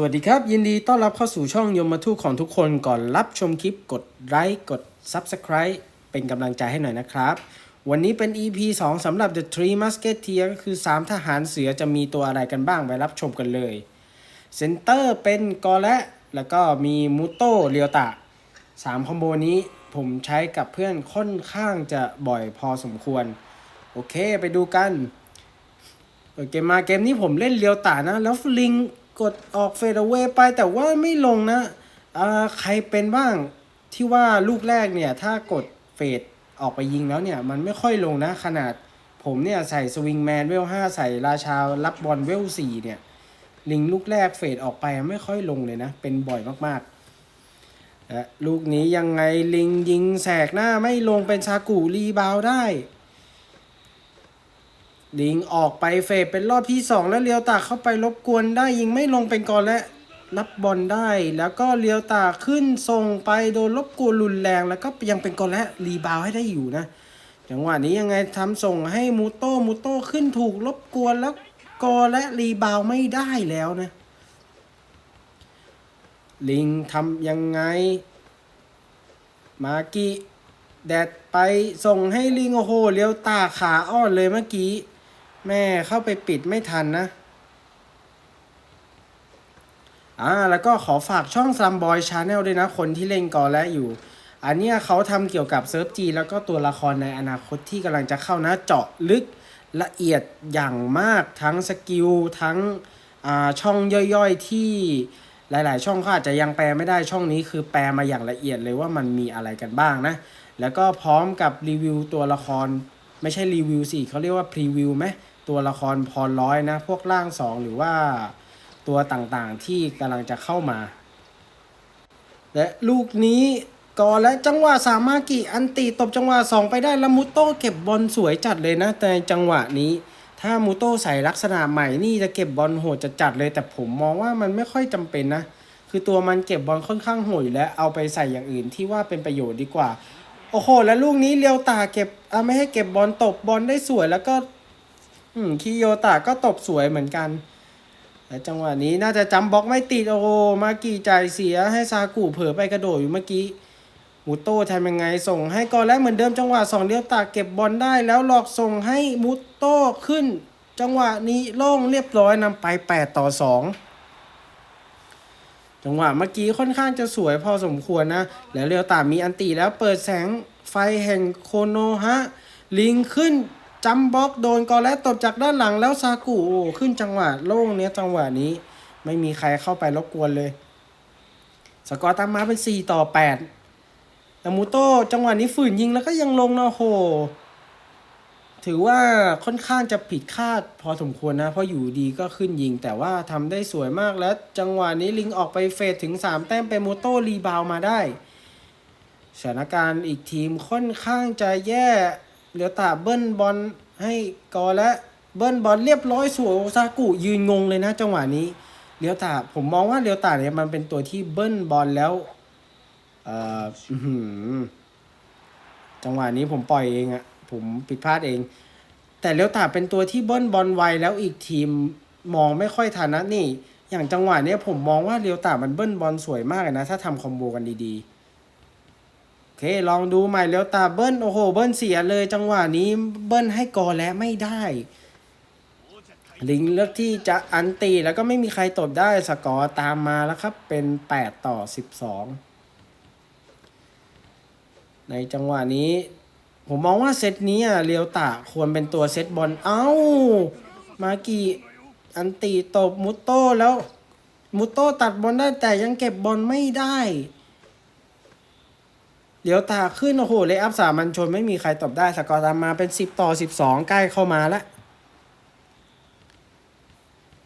สวัสดีครับ ยินดีต้อนรับเข้าสู่ช่องยมมาทูของทุกคนก่อนรับชมคลิปกดไลค์กด Subscribe เป็นกำลังใจให้หน่อยนะครับ วันนี้เป็น EP 2สำหรับ The Three Musketeer ก็คือ 3 ทหารเสือจะมีตัวอะไรกันบ้างไปรับชมกันเลยเซนเตอร์เป็นกอและ แล้วก็มีมูโตเรียวตะสามคอมโบนี้ผมใช้กับเพื่อนค่อนข้างจะบ่อยพอสมควร โอเคไปดูกันเกมมาเกมนี้ผมเล่นเลียวตานะแล้วลิง กดออกเฟดเวไปแต่ว่าไม่ลงนะอ่าใครเป็นบ้างที่ว่าลูกแรกเนี่ย ถ้ากดเฟดออกไปยิงแล้วเนี่ย มันไม่ค่อยลงนะขนาดผมเนี่ยใส่สวิงแมนเวลห้าใส่ราชารับบอลเวลสี่เนี่ย ลิงลูกแรกเฟดออกไปไม่ค่อยลงเลยนะ เป็นบ่อยมากๆและลูกนี้ยังไงลิงยิงแสกหน้าไม่ลงเป็นซากุรีบาวได้ ลิงออกไปเฟดเป็นรอบที่สองแล้วเลียวตาเข้าไปรบกวนได้ยิงไม่ลงเป็นกอนและรับบอลได้ แล้วก็เลียวตาขึ้นส่งไปโดนรบกวนรุนแรง แล้วก็ยังเป็นกอนและรีบาวให้ได้อยู่นะจังหวะนี้ยังไงทำส่งให้มูโต้มูโต้ขึ้นถูกรบกวนแล้วกอและรีบาวไม่ได้แล้วนะ ลิงทำยังไง มากิแดดไปส่งให้ลิงโอ้โหเลี้ยวตาขาอ้อนเลยเมื่อกี้ แม่เข้าไปปิดไม่ทันนะ อ่า แล้วก็ขอฝากช่องซัมบอยชาแนลด้วยนะ คนที่เล่นกอและอยู่ อันเนี้ยเขาทำเกี่ยวกับเซิร์ฟจีแล้วก็ตัวละครในอนาคตที่กำลังจะเข้านะ เจาะลึกละเอียดอย่างมากทั้งสกิลทั้งอ่าช่องย่อยๆที่หลายๆ ช่องเขาอาจจะยังแปลไม่ได้ช่องนี้คือแปลมาอย่างละเอียดเลยว่ามันมีอะไรกันบ้างนะ แล้วก็พร้อมกับรีวิวตัวละคร ไม่ใช่รีวิวสิเขาเรียกว่าพรีวิวไหมตัวละครพรร้อยนะ พวกร่างสองหรือว่าตัวต่างๆที่กำลังจะเข้ามา และลูกนี้ก่อนและจังหวะสามารถกี่อันตีตบจังหวะสองไปได้แล้วมูโต้เก็บบอลสวยจัดเลยนะ แต่จังหวะนี้ ถ้ามูโต้ใส่ลักษณะใหม่นี่จะเก็บบอลโหดจะจัดเลย แต่ผมมองว่ามันไม่ค่อยจำเป็นนะคือตัวมันเก็บบอลค่อนข้างโหดอยู่แล้วเอาไปใส่อย่างอื่นที่ว่าเป็นประโยชน์ดีกว่า โอ้โห แล้วลูกนี้เลียวตาเก็บอะไม่ให้เก็บบอลตบบอลได้สวยแล้วก็ อืมคิโยตาก็ตบสวยเหมือนกันและจังหวะนี้น่าจะจำบล็อกไม่ติดโอ้โหมากี่จ่ายเสียให้ซากุเผลอไปกระโดดอยู่เมื่อกี้มูโต้ทำยังไงส่งให้ก่อนแล้วเหมือนเดิมจังหวะสองเลี้ยวตาเก็บบอลได้แล้วหลอกส่งให้มูโต้ขึ้น จังหวะนี้โล่งเรียบร้อยนำไป 8 ต่อ 2 จังหวะเมื่อกี้ค่อนข้างจะสวยพอสมควรนะ แล้วเรียวตามีอันตีแล้วเปิดแสงไฟแห่งโคโนฮะ ลิงขึ้นจัมบล็อกโดนกอและตบจากด้านหลังแล้วซากุโอ้ขึ้นจังหวะโล่งเนี้ยจังหวะนี้ ไม่มีใครเข้าไปรบกวนเลย สกอร์ตามมาเป็น 4 ต่อ8แต่มูโต้จังหวะนี้ฝืนยิงแล้วก็ยังลงนะโอ้โห ถือว่าค่อนข้างจะผิดคาดพอสมควรนะ เพราะอยู่ดีก็ขึ้นยิง แต่ว่าทำได้สวยมากแล้วจังหวะนี้ลิงออกไปเฟดถึง 3 แต้มเป็นมูโต้รีบาวมาได้สถานการณ์อีกทีมค่อนข้างจะแย่เหลือตาเบิ้ลบอลให้กอและเบิ้ลบอลเรียบร้อยสวยซากุยืนงงเลยนะ จังหวะนี้เลียวตาผมมองว่าเลียวตาเนี่ยมันเป็นตัวที่เบิ้ลบอลแล้วเอ่อจังหวะนี้ผมปล่อยเองอะ ผมผิดพลาดเอง แต่เลียวตาเป็นตัวที่เบิ้ลบอลไวแล้วอีกทีมมองไม่ค่อยทันนะนี่ อย่างจังหวะเนี้ยผมมองว่าเลียวตามันเบิ้ลบอลสวยมากเลยนะ ถ้าทำคอมโบกันดีๆโอเค ลองดูใหม่เลี้ยวตาเบิ้ลโอ้โห เบิ้ลเสียเลยจังหวะนี้เบิ้ลให้กอและไม่ได้ลิงเลือกที่จะอันตีแล้วก็ไม่มีใครตบได้สกอร์ตามมาแล้วครับ เป็น 8 ต่อ 12 ในจังหวะนี้ ผมมองว่าเซตนี้อะเลียวตาควรเป็นตัวเซตบอล เอ้า มากี่อันตีตบมุตโต้แล้ว มุตโต้ตัดบอลได้แต่ยังเก็บบอลไม่ได้เดี๋ยวตาขึ้น โอ้โห เลยอัพสามัญชนไม่มีใครตบได้ สกอร์ตามมาเป็น 10 ต่อ 12 ใกล้เข้ามาแล้ว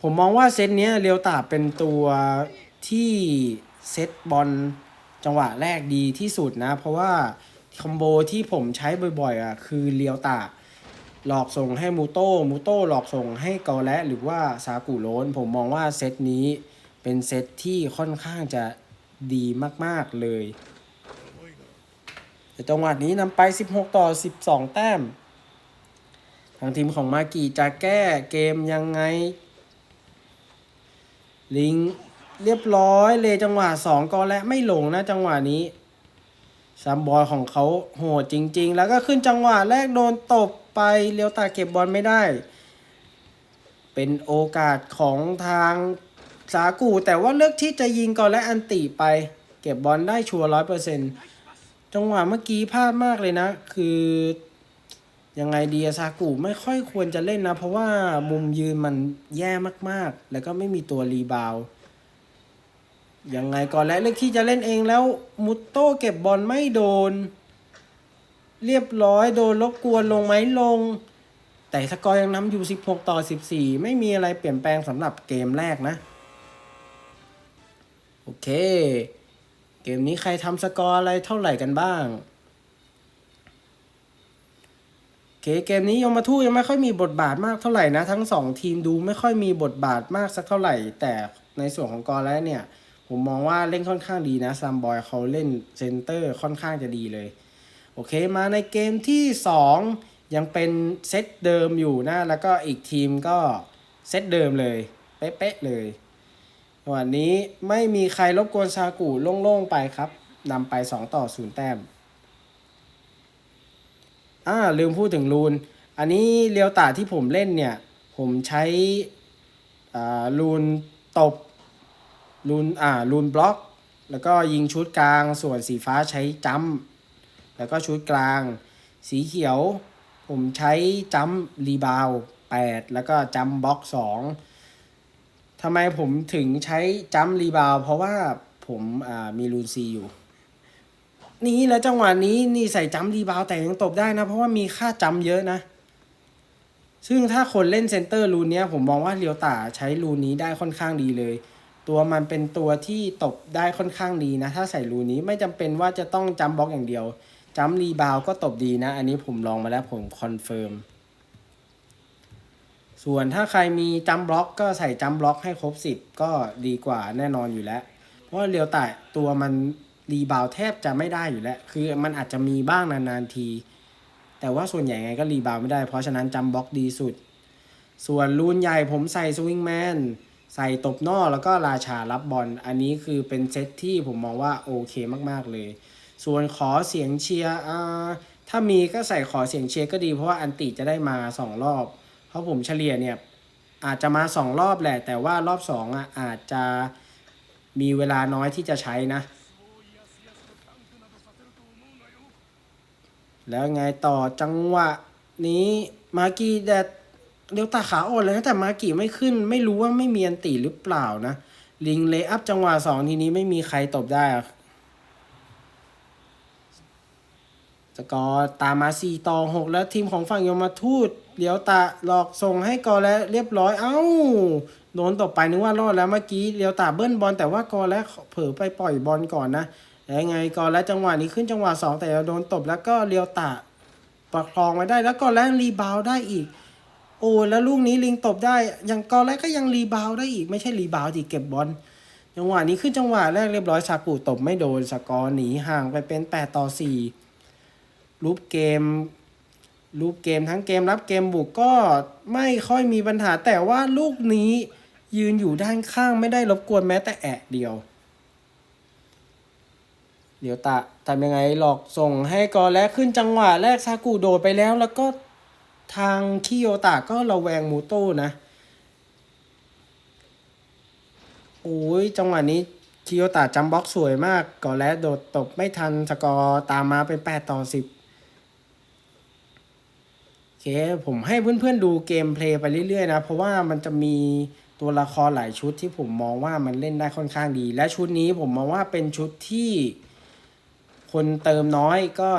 ผมมองว่าเซตเนี้ยเรียวตาเป็นตัวที่เซตบอลจังหวะแรกดีที่สุดนะ เพราะว่า คอมโบที่ผมใช้บ่อยๆอะคือเรียวตาหลอกส่งให้มูโต้มูโต้หลอกส่งให้กอและหรือว่าซากุโรนผมมองว่าเซตนี้เป็นเซตที่ค่อนข้างจะดีมากๆเลยแต่จังหวะนี้นำไป 16 ต่อ 12 แต้ม ทางทีมของมากิจะแก้เกมยังไง ลิงเรียบร้อยเลยจังหวะสองกอและไม่หลงนะจังหวะนี้ ซัมบอยของเขาโหดจริง ๆ แล้วก็ขึ้นจังหวะแรกโดนตบไปเลียวตาเก็บบอลไม่ได้ เป็นโอกาสของทางสากู แต่ว่าเลือกที่จะยิงก่อนและอันติไป เก็บบอลได้ชัวร์ร้อยเปอร์เซ็นจังหวะเมื่อกี้พลาดมากเลยนะ คือยังไงดีซากุไม่ค่อยควรจะเล่นนะ เพราะว่ามุมยืนมันแย่มากๆ แล้วก็ไม่มีตัวรีบาว์ ยังไงก่อนและเลือกที่จะเล่นเองแล้วมุตโต้เก็บบอลไม่โดน เรียบร้อยโดนรบกวนลงไหมลง แต่สกอร์ยังนำอยู่ 16 ต่อ 14 ไม่มีอะไรเปลี่ยนแปลงสำหรับเกมแรกนะ โอเค เกมนี้ใครทำสกอร์อะไรเท่าไหร่กันบ้างโอเคเกมนี้ยมาทูยังไม่ค่อยมีบทบาทมากเท่าไหร่นะ ทั้งสองทีมดูไม่ค่อยมีบทบาทมากสักเท่าไหร่ แต่ในส่วนของกอแล้วเนี่ย ผมมองว่าเล่นค่อนข้างดีนะซัมบอยเขาเล่นเซนเตอร์ค่อนข้างจะดีเลย โอเคมาในเกมที่ 2 ยังเป็นเซตเดิมอยู่นะ แล้วก็อีกทีมก็เซตเดิมเลย เป๊ะๆเลยวันนี้ไม่มีใครรบกวนซากุโล่งๆไปครับนำไป 2 ต่อ 0 แต้มอ่าลืมพูดถึงรูน อันนี้เรียวตาที่ผมเล่นเนี่ย ผมใช้อ่ารูนตบ รูนอ่ารูนบล็อก แล้วก็ยิงชุดกลางส่วนสีฟ้าใช้จัมแล้วก็ชุดกลาง สีเขียว ผมใช้จัมรีบาวแปดแล้วก็จัมบล็อกสองทำไมผมถึงใช้จัมรีบาวเพราะว่าผมอ่ามีรูนซีอยู่ นี่แล้วจังหวะนี้นี่ใส่จัมรีบาวแต่ยังตบได้นะ เพราะว่ามีค่าจัมเยอะนะ ซึ่งถ้าคนเล่นเซนเตอร์รูนเนี้ยผมมองว่าเรียวตาใช้รูนนี้ได้ค่อนข้างดีเลย ตัวมันเป็นตัวที่ตบได้ค่อนข้างดีนะ ถ้าใส่รูนี้ไม่จำเป็นว่าจะต้องจัมบล็อกอย่างเดียวจัมรีบาวก็ตบดีนะ อันนี้ผมลองมาแล้วผมคอนเฟิร์มส่วนถ้าใครมีจัมบล็อกก็ใส่จัมบล็อกให้ครบสิบก็ดีกว่าแน่นอนอยู่แล้ว เพราะเรียวตาตัวมันรีบาวแทบจะไม่ได้อยู่แล้ว คือมันอาจจะมีบ้างนานๆที แต่ว่าส่วนใหญ่ไงก็รีบาวไม่ได้ เพราะฉะนั้นจัมบล็อกดีสุด ส่วนรูนใหญ่ผมใส่สวิงแมน ใส่ตบนอกแล้วก็ราชารับบอล อันนี้คือเป็นเซตที่ผมมองว่าโอเคมากๆเลย ส่วนขอเสียงเชียร์ถ้ามีก็ใส่ขอเสียงเชียร์ก็ดีเพราะว่าอันติจะได้มาสองรอบ เพราะผมเฉลี่ยเนี่ยอาจจะมาสองรอบแหละ แต่ว่ารอบสองอะอาจจะมีเวลาน้อยที่จะใช้นะ แล้วไงต่อจังหวะนี้มากีแดด เลี้ยวตาขาอ่อนเลยนะแต่มากีไม่ขึ้น ไม่รู้ว่าไม่มีอันติหรือเปล่านะ ลิงเลย์อัพจังหวะสองทีนี้ไม่มีใครตบได้อะสกอร์ตามมาสี่ต่อหกแล้วทีมของฝั่งยมาทูตเลียวตาหลอกส่งให้กอแล้วเรียบร้อยเอ้าโดนตบไปนึกว่ารอดแล้วเมื่อกี้เลียวตาเบิ้ลบอลแต่ว่ากอแล้วเผลอไปปล่อยบอลก่อนนะแล้วไงกอแล้วจังหวะนี้ขึ้นจังหวะสองแต่โดนตบแล้วก็เลียวตะประคองไว้ได้แล้วก็แรงรีบาวได้อีก โอ้แล้วลูกนี้ลิงตบได้ อย่างกอแรกก็ยังรีบาวได้อีกไม่ใช่รีบาวที่เก็บบอลจังหวะนี้ขึ้นจังหวะแรกเรียบร้อยซากุตบไม่โดนสกอร์หนีห่างไปเป็น 8 ต่อ 4 รูปเกม รูปเกมทั้งเกมรับเกมบุกก็ไม่ค่อยมีปัญหาแต่ว่าลูกนี้ยืนอยู่ด้านข้างไม่ได้รบกวนแม้แต่แอะเดียว เดี๋ยวตะทำยังไงหลอกส่งให้กอแลกขึ้นจังหวะแรกซากุโดดไปแล้วแล้วก็ ทางคิโยตะก็ระแวงมูโต้นะ โอ้ยจังหวะนี้คิโยตะจัมบล็อกสวยมากก่อนแลโดดตบไม่ทันสกอร์ตามมาเป็น 8 ต่อ 10โอเคผมให้เพื่อนๆดูเกมเพลย์ไปเรื่อยๆนะ เพราะว่ามันจะมีตัวละครหลายชุดที่ผมมองว่ามันเล่นได้ค่อนข้างดี และชุดนี้ผมมองว่าเป็นชุดที่ คนเติมน้อยก็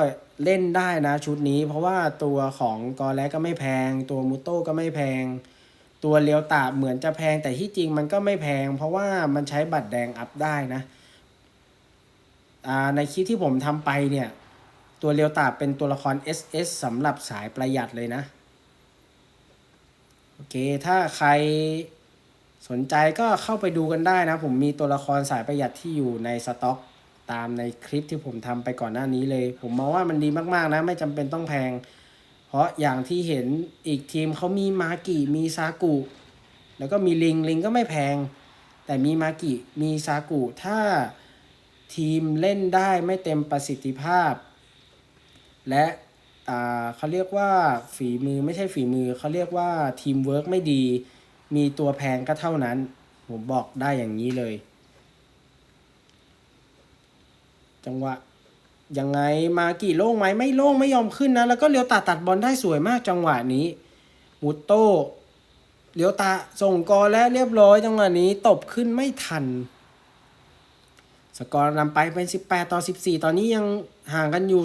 เล่นได้นะชุดนี้ เพราะว่าตัวของกอแลก็ไม่แพง ตัวมูโต้ก็ไม่แพง ตัวเลียวตาเหมือนจะแพงแต่ที่จริงมันก็ไม่แพง เพราะว่ามันใช้บัตรแดงอัพได้นะอ่าในคลิปที่ผมทำไปเนี่ย ตัวเลียวตาเป็นตัวละคร SS สำหรับสายประหยัดเลยนะโอเค ถ้าใครสนใจก็เข้าไปดูกันได้นะ ผมมีตัวละครสายประหยัดที่อยู่ในสต็อก ตามในคลิปที่ผมทำไปก่อนหน้านี้เลย ผมมองว่ามันดีมากๆนะไม่จำเป็นต้องแพง เพราะอย่างที่เห็นอีกทีมเขามีมากิมีซากุแล้วก็มีลิงลิงก็ไม่แพง แต่มีมากิมีซากุถ้าทีมเล่นได้ไม่เต็มประสิทธิภาพ และอ่าเขาเรียกว่าฝีมือไม่ใช่ฝีมือเขาเรียกว่าทีมเวิร์กไม่ดี มีตัวแพงก็เท่านั้น ผมบอกได้อย่างนี้เลย จังหวะยังไงมากี่โล่งไหมไม่โล่งไม่ยอมขึ้นนะ แล้วก็เลียวตาตัดบอลได้สวยมากจังหวะนี้มุตโต้เลียวตาส่งกอและเรียบร้อยจังหวะนี้ตบขึ้นไม่ทัน สกอร์นำไปเป็น 18 ต่อ 14 ตอนนี้ยังห่างกันอยู่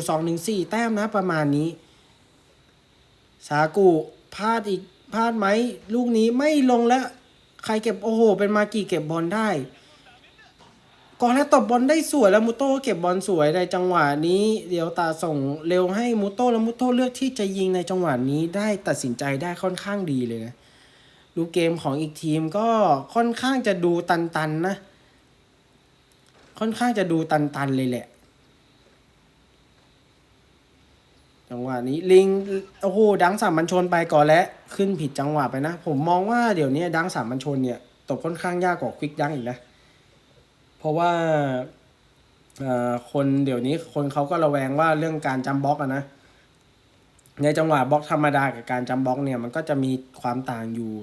2-4แต้มนะประมาณนี้ สากุพลาดอีกพลาดไหมลูกนี้ไม่ลงแล้ว ใครเก็บโอ้โห เป็นมากี่เก็บบอลได้ ก่อนแล้วตบบอลได้สวยแล้วมุโต้เก็บบอลสวยในจังหวะนี้เดี๋ยวตาส่งเร็วให้มุโต้แล้วมุโต้เลือกที่จะยิงในจังหวะนี้ได้ตัดสินใจได้ค่อนข้างดีเลยนะดูเกมของอีกทีมก็ค่อนข้างจะดูตันๆนะ ค่อนข้างจะดูตันๆเลยแหละ จังหวะนี้ลิงโอ้โหดังสามัญชนไปก่อนแล้วขึ้นผิดจังหวะไปนะ ผมมองว่าเดี๋ยวนี้ดังสามัญชนเนี่ยตบค่อนข้างยากกว่าควิกดังอีกนะ ราะว่าคนเดี๋ยวนี้คนเขาก็ระแวงว่าเรื่องการจำบล็อกอะนะ ในจังหวะบล็อกธรรมดากับการจำบล็อกเนี่ยมันก็จะมีความต่างอยู่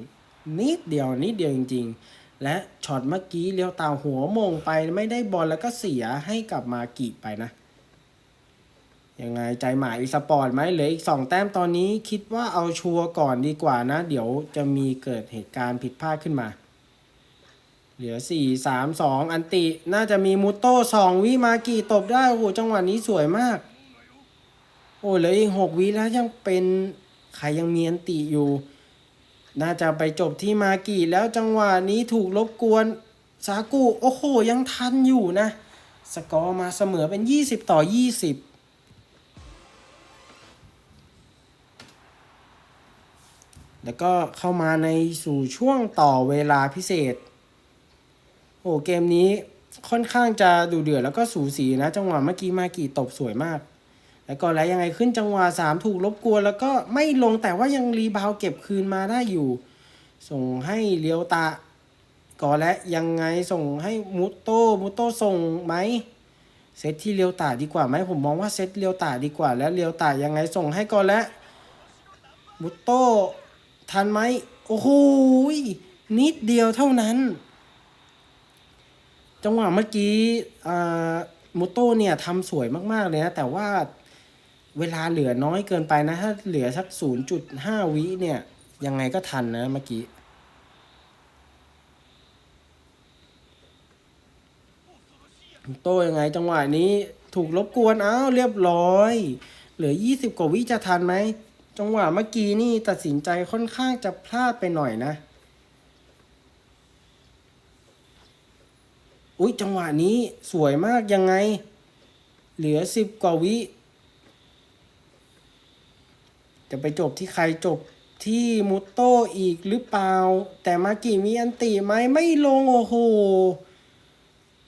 นิดเดียวนิดเดียวจริง ๆ และช็อตเมื่อกี้เลี้ยวตาหัวมงไปไม่ได้บอลแล้วก็เสียให้กลับมากิไปนะยังไงใจหมายอีสปอร์ตไหมเหลืออีกสองแต้มตอนนี้คิดว่าเอาชัวร์ก่อนดีกว่านะ เดี๋ยวจะมีเกิดเหตุการณ์ผิดพลาดขึ้นมา เหลือสี่สามสองอันติ น่าจะมีมุโต้สองวิมากิตบได้ โอ้โห จังหวะนี้สวยมาก โอ้เหลืออีกหกวิแล้วยังเป็นใครยังมีอันติอยู่ น่าจะไปจบที่มากิแล้วจังหวะนี้ถูกรบกวนซากุโอ้โห ยังทันอยู่นะ สกอร์มาเสมอเป็น 20 ต่อ 20แล้วก็เข้ามาในสู่ช่วงต่อเวลาพิเศษ โอ้เกมนี้ค่อนข้างจะดูเดือดแล้วก็สูสีนะ จังหวะเมื่อกี้มากี่ตบสวยมาก แล้วก็แล้วยังไงขึ้นจังหวะสามถูกรบกวนแล้วก็ไม่ลงแต่ว่ายังรีบาวเก็บคืนมาได้อยู่ ส่งให้เลียวตาก่อนและยังไงส่งให้มุตโต้มุตโต้ส่งไหมเซตที่เลียวตาดีกว่าไหมผมมองว่าเซตเลียวตาดีกว่า แล้วเลียวตายังไงส่งให้ก่อนและมุตโต้ทันไหมโอ้โหนิดเดียวเท่านั้น จังหวะเมื่อกี้อ่ามุตโต้เนี่ยทำสวยมาก ๆ เลยนะ แต่ว่าเวลาเหลือน้อยเกินไปนะ ถ้าเหลือสัก 0.5 วิเนี่ย ยังไงก็ทันนะเมื่อกี้โต้ยังไงจังหวะนี้ถูกรบกวนอ้าวเรียบร้อย เหลือ 20 กว่าวิจะทันไหม จังหวะเมื่อกี้นี่ตัดสินใจค่อนข้างจะพลาดไปหน่อยนะ อุ๊ยจังหวะนี้สวยมากยังไง เหลือ10กว่าวิ จะไปจบที่ใครจบที่มุตโตอีกหรือเปล่า แต่มากี่มีอันติไหมไม่ลงโอ้โห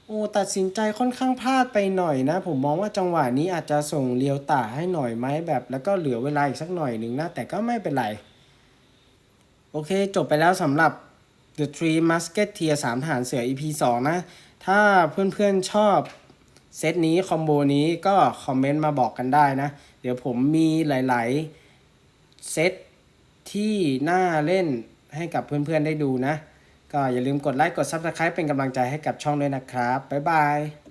โอ้ตัดสินใจค่อนข้างพลาดไปหน่อยนะ ผมมองว่าจังหวะนี้อาจจะส่งเลียวตาให้หน่อยไหมแบบ แล้วก็เหลือเวลาอีกสักหน่อยหนึ่งนะ แต่ก็ไม่เป็นไร โอเค จบไปแล้วสำหรับ The Three Musketeer 3ทหารเสือ EP 2 นะ ถ้าเพื่อนๆชอบเซตนี้คอมโบนี้ก็คอมเมนต์มาบอกกันได้นะ เดี๋ยวผมมีหลายๆเซตที่น่าเล่นให้กับเพื่อนๆได้ดูนะ ก็อย่าลืมกดไลค์กด Subscribe เป็นกำลังใจให้กับช่องด้วยนะครับ บ๊ายบาย